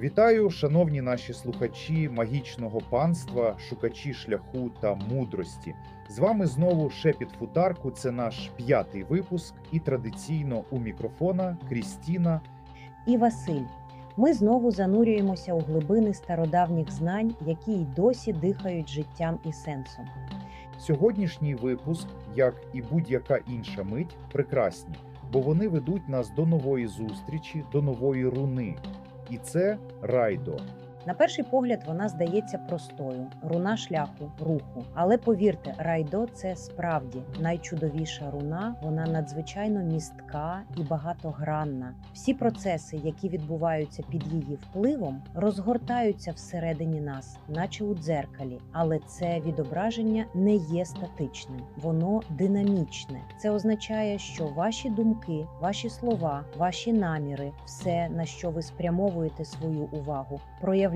Вітаю, шановні наші слухачі магічного панства, шукачі шляху та мудрості. З вами знову Шепіт Фударку. Це наш п'ятий випуск, і традиційно у мікрофона Крістіна. і Василь. Ми знову занурюємося у глибини стародавніх знань, які й досі дихають життям і сенсом. Сьогоднішній випуск, як і будь-яка інша мить, прекрасні, бо вони ведуть нас до нової зустрічі, до нової руни. І це райдо. На перший погляд вона здається простою, руна шляху, руху. Але повірте, райдо це справді найчудовіша руна. Вона надзвичайно містка і багатогранна. Всі процеси, які відбуваються під її впливом, розгортаються всередині нас, наче у дзеркалі. Але це відображення не є статичним, воно динамічне. Це означає, що ваші думки, ваші слова, ваші наміри, все на що ви спрямовуєте свою увагу,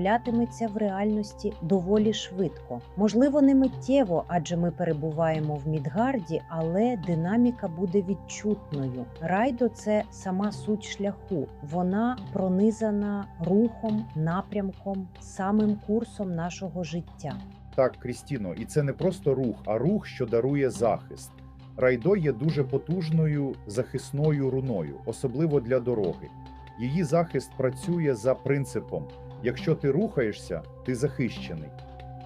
проявлятиметься в реальності доволі швидко. Можливо, не миттєво, адже ми перебуваємо в Мідгарді, але динаміка буде відчутною. Райдо це сама суть шляху. Вона пронизана рухом, напрямком, самим курсом нашого життя. Так, Крістіно, і це не просто рух, а рух, що дарує захист. Райдо є дуже потужною захисною руною, особливо для дороги. Її захист працює за принципом: якщо ти рухаєшся, ти захищений.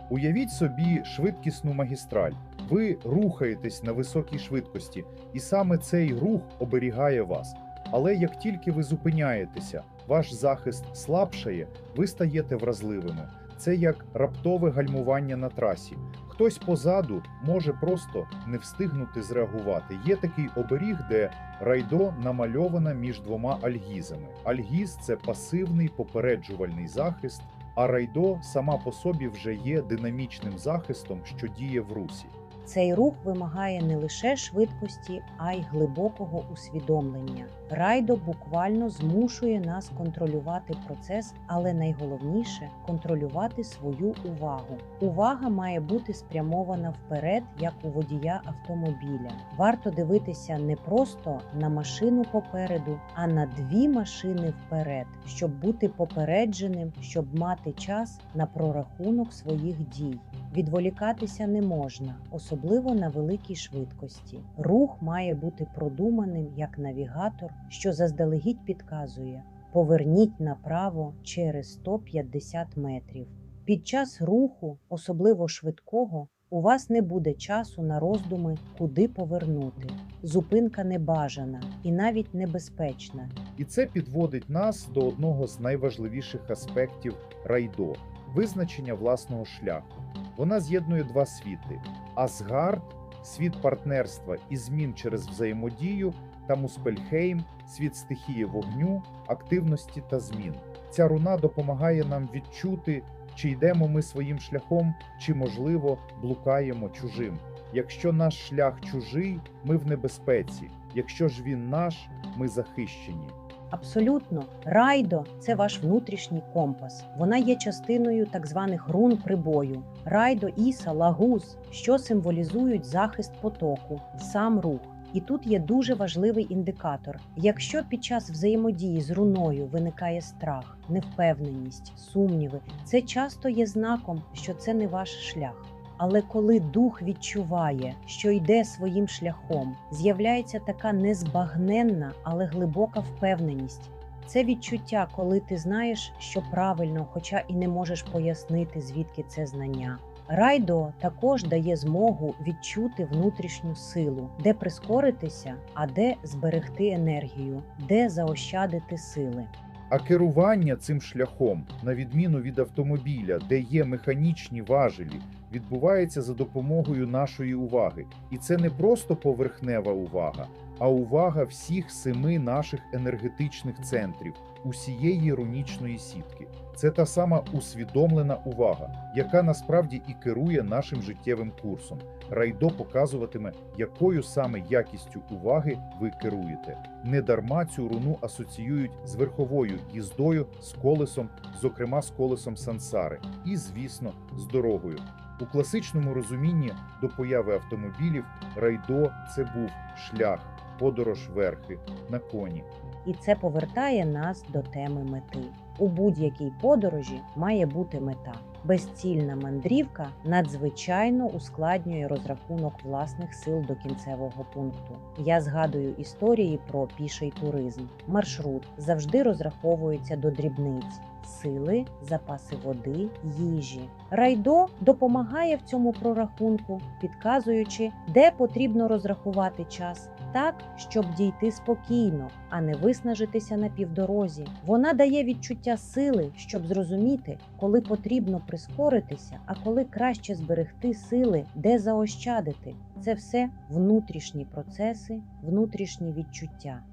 Уявіть собі швидкісну магістраль. Ви рухаєтесь на високій швидкості, і саме цей рух оберігає вас. Але як тільки ви зупиняєтеся, ваш захист слабшає, ви стаєте вразливими. Це як раптове гальмування на трасі. Хтось позаду може просто не встигнути зреагувати. Є такий оберіг, де райдо намальована між двома альгізами. Альгіз це пасивний попереджувальний захист, а райдо сама по собі вже є динамічним захистом, що діє в русі. Цей рух вимагає не лише швидкості, а й глибокого усвідомлення. Райдо буквально змушує нас контролювати процес, але найголовніше контролювати свою увагу. Увага має бути спрямована вперед, як у водія автомобіля. Варто дивитися не просто на машину попереду, а на дві машини вперед, щоб бути попередженим, щоб мати час на прорахунок своїх дій. Відволікатися не можна, особливо на великій швидкості. Рух має бути продуманим як навігатор, що заздалегідь підказує: поверніть направо через 150 метрів. Під час руху, особливо швидкого, у вас не буде часу на роздуми, куди повернути. Зупинка не бажана і навіть небезпечна. І це підводить нас до одного з найважливіших аспектів райдо визначення власного шляху. Вона з'єднує два світи: Асгард, світ партнерства і змін через взаємодію, та Муспельхейм, світ стихії вогню, активності та змін. Ця руна допомагає нам відчути, чи йдемо ми своїм шляхом, чи, можливо, блукаємо чужим. Якщо наш шлях чужий, ми в небезпеці. Якщо ж він наш, ми захищені. Абсолютно, райдо це ваш внутрішній компас. Вона є частиною так званих рун прибою. Райдо, іса, лагуз, що символізують захист потоку, сам рух. І тут є дуже важливий індикатор. Якщо під час взаємодії з руною виникає страх, невпевненість, сумніви, це часто є знаком, що це не ваш шлях. Але коли дух відчуває, що йде своїм шляхом, з'являється така незбагненна, але глибока впевненість. Це відчуття, коли ти знаєш, що правильно, хоча і не можеш пояснити, звідки це знання. Райдо також дає змогу відчути внутрішню силу, де прискоритися, а де зберегти енергію, де заощадити сили. А керування цим шляхом, на відміну від автомобіля, де є механічні важелі, відбувається за допомогою нашої уваги. І це не просто поверхнева увага, а увага всіх семи наших енергетичних центрів, усієї рунічної сітки. Це та сама усвідомлена увага, яка насправді і керує нашим життєвим курсом. Райдо показуватиме, якою саме якістю уваги ви керуєте. Недарма цю руну асоціюють з верховою їздою, з колесом, зокрема з колесом сансари, і, звісно, з дорогою. У класичному розумінні до появи автомобілів райдо це був шлях, подорож верхи на коні. І це повертає нас до теми мети. У будь-якій подорожі має бути мета. Безцільна мандрівка надзвичайно ускладнює розрахунок власних сил до кінцевого пункту. Я згадую історії про піший туризм. Маршрут завжди розраховується до дрібниць. Сили, запаси води, їжі. Райдо допомагає в цьому прорахунку, підказуючи, де потрібно розрахувати час так, щоб дійти спокійно, а не виснажитися на півдорозі. Вона дає відчуття сили, щоб зрозуміти, коли потрібно прискоритися, а коли краще зберегти сили, де заощадити. Це все внутрішні процеси, внутрішні відчуття.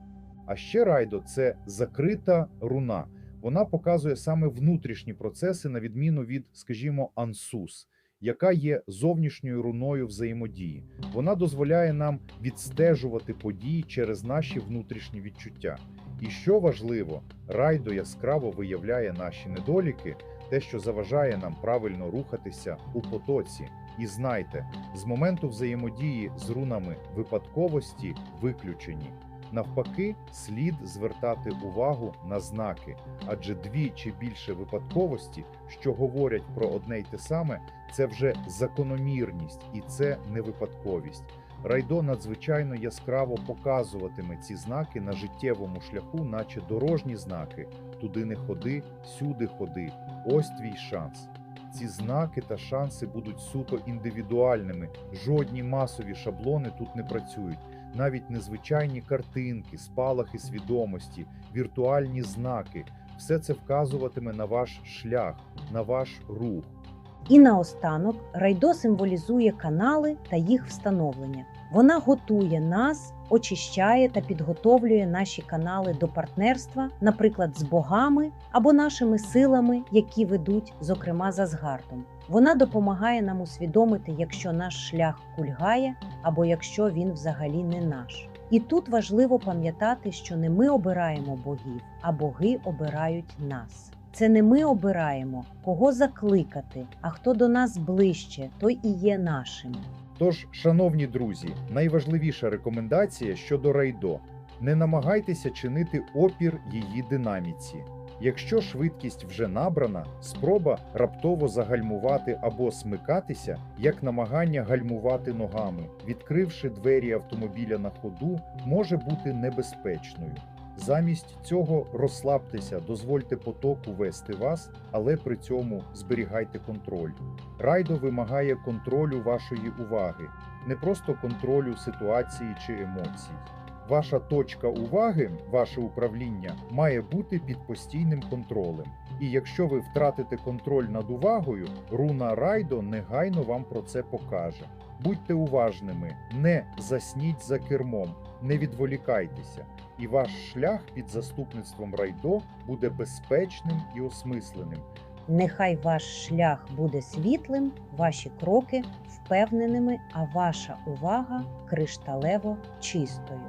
А ще райдо це закрита руна. Вона показує саме внутрішні процеси, на відміну від, скажімо, ансус, яка є зовнішньою руною взаємодії. Вона дозволяє нам відстежувати події через наші внутрішні відчуття. І що важливо, райдо яскраво виявляє наші недоліки, те, що заважає нам правильно рухатися у потоці. І знайте, з моменту взаємодії з рунами випадковості виключені. Навпаки, слід звертати увагу на знаки, адже дві чи більше випадковості, що говорять про одне й те саме, це вже закономірність і це не випадковість. Райдо надзвичайно яскраво показуватиме ці знаки на життєвому шляху, наче дорожні знаки: туди не ходи, сюди ходи. Ось твій шанс. Ці знаки та шанси будуть суто індивідуальними. Жодні масові шаблони тут не працюють навіть незвичайні картинки, спалахи свідомості, віртуальні знаки все це вказуватиме на ваш шлях, на ваш рух. І наостанок райдо символізує канали та їх встановлення. Вона готує нас, очищає та підготовлює наші канали до партнерства, наприклад, з богами або нашими силами, які ведуть, зокрема, за згартом. Вона допомагає нам усвідомити, якщо наш шлях кульгає або якщо він взагалі не наш. І тут важливо пам'ятати, що не ми обираємо богів, а боги обирають нас. Це не ми обираємо, кого закликати, а хто до нас ближче, той і є нашим. Тож, шановні друзі, найважливіша рекомендація щодо райдо: не намагайтеся чинити опір її динаміці. Якщо швидкість вже набрана, спроба раптово загальмувати або смикатися, як намагання гальмувати ногами, відкривши двері автомобіля на ходу, може бути небезпечною. Замість цього розслабтеся, дозвольте потоку вести вас, але при цьому зберігайте контроль. Райдо вимагає контролю вашої уваги, не просто контролю ситуації чи емоцій. Ваша точка уваги, ваше управління має бути під постійним контролем. І якщо ви втратите контроль над увагою, руна Райдо негайно вам про це покаже. Будьте уважними, не засніть за кермом, не відволікайтеся, і ваш шлях під заступництвом Райдо буде безпечним і осмисленим. Нехай ваш шлях буде світлим, ваші кроки впевненими, а ваша увага кришталево чистою.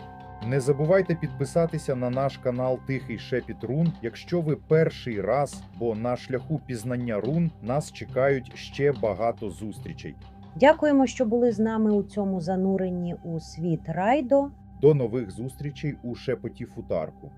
Не забувайте підписатися на наш канал Тихий Шепіт Рун, якщо ви перший раз, бо на шляху пізнання рун нас чекають ще багато зустрічей. Дякуємо, що були з нами у цьому зануренні у світ райдо. До нових зустрічей у шепоті футарку.